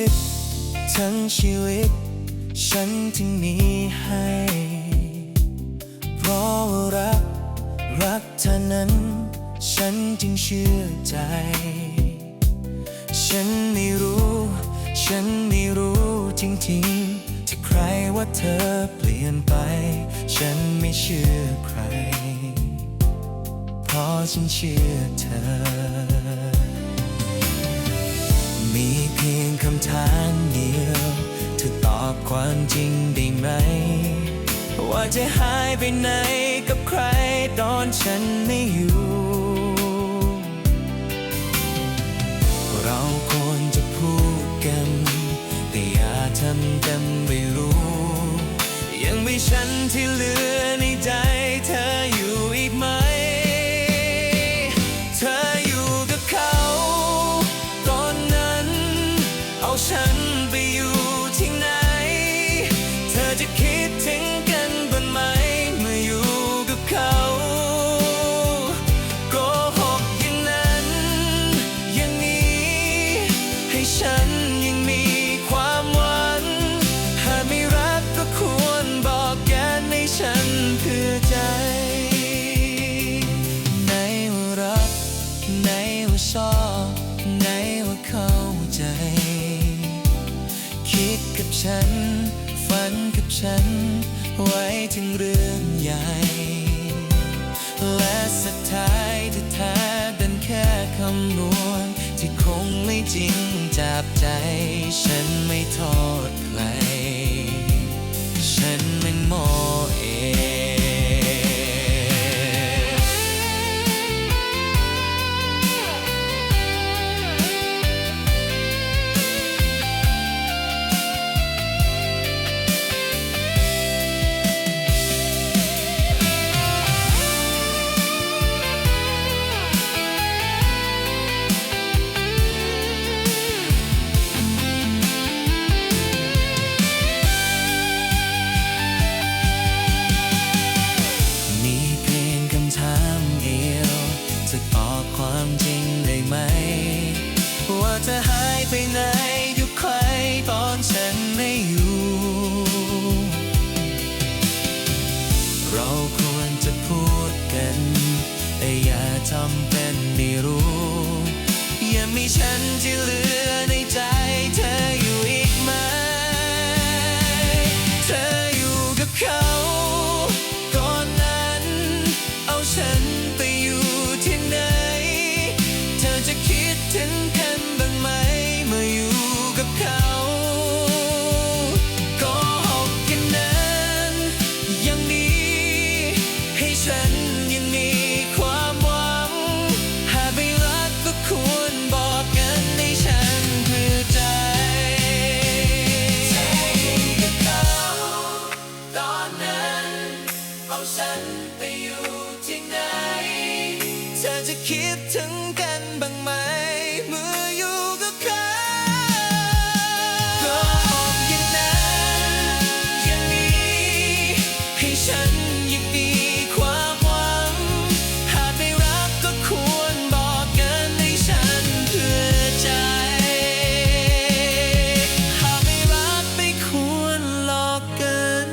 วิต ทั้งชีวิต ฉันถึงมีให้ เพราะรัก รักเธอนั้น ฉันจึงเชื่อใจ ฉันไม่รู้ ฉันไม่รู้จริงๆ ที่ใครว่าเธอเปลี่ยนไป ฉันไม่เชื่อใคร เพราะฉันเชื่อเธอ พียงเดียว เธอตอบความจริงได้ไหม ว่าจะหายไปไหนกับใครตอนฉันไม่อยู่ เราควรจะพูดกัน แต่อย่าทำกันไม่รู้ ยังมีฉันที่เหลือ ยังมีความหวัง หากไม่รักก็ควรบอกแกันให้ฉันเพื่อใจไหนว่ารักไหนว่าชอบไหนว่าเข้าใจ คิดกับฉัน ฝันกับฉัน ไว้ถึงเรื่องใหญ่ และสุดท้ายที่แท้ดันแค่คำนวณที่คงไม่จริง บใจ ฉันไม่โทษใครฉันำเป็นไม่รู้ ยังมีฉันที่เหลือ จะคิดถึงกันบ้างไหม เมื่ออยู่กับเขาก็บอกอย่างนั้นอย่างนี้ให้ฉันยังมีความหวัง หากไม่รักก็ควรบอกกันให้ฉันเพื่อใจ หากไม่รักไม่ควรหลอกกัน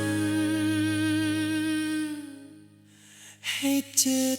ให้เจ็บ